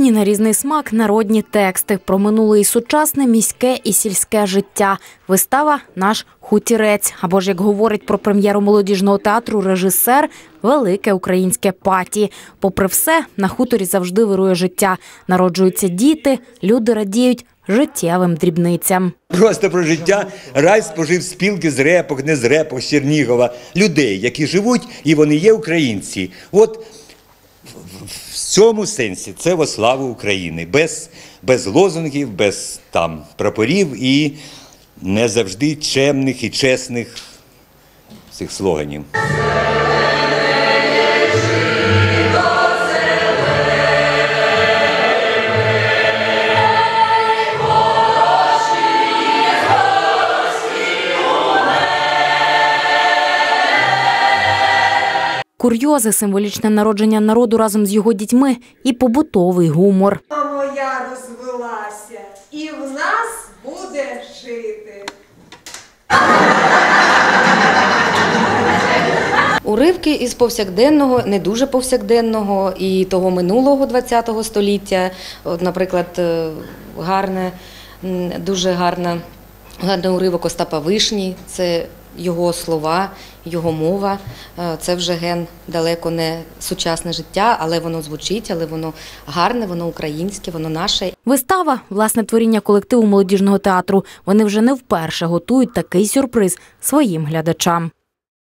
Їхні на різний смак народні тексти про минуле і сучасне, міське і сільське життя. Вистава наш хутірець. Або ж як говорить про прем'єру молодіжного театру режисер, велике українське паті. Попри все, на хуторі завжди вирує життя. Народжуються діти, люди радіють життєвим дрібницям. Просто про життя рай спожив спілки з репок, не з репок, з Чернігова. Людей, які живуть і вони є українці. От в- цьому сенсі це во славу України. Без, без лозунгів, без там прапорів і не завжди чемних і чесних цих слоганів. Курйози, символічне народження народу разом з його дітьми і побутовий гумор. Моя розвелася, і в нас буде жити. Уривки із повсякденного, не дуже повсякденного і того минулого ХХ століття. От, наприклад, е, гарне, дуже гарна, гарний уривок Остапа Вишні. Це його слова, його мова. Е, Це вже ген далеко не сучасне життя, але воно звучить, але воно гарне, воно українське, воно наше. Вистава власне творіння колективу молодіжного театру. Вони вже не вперше готують такий сюрприз своїм глядачам.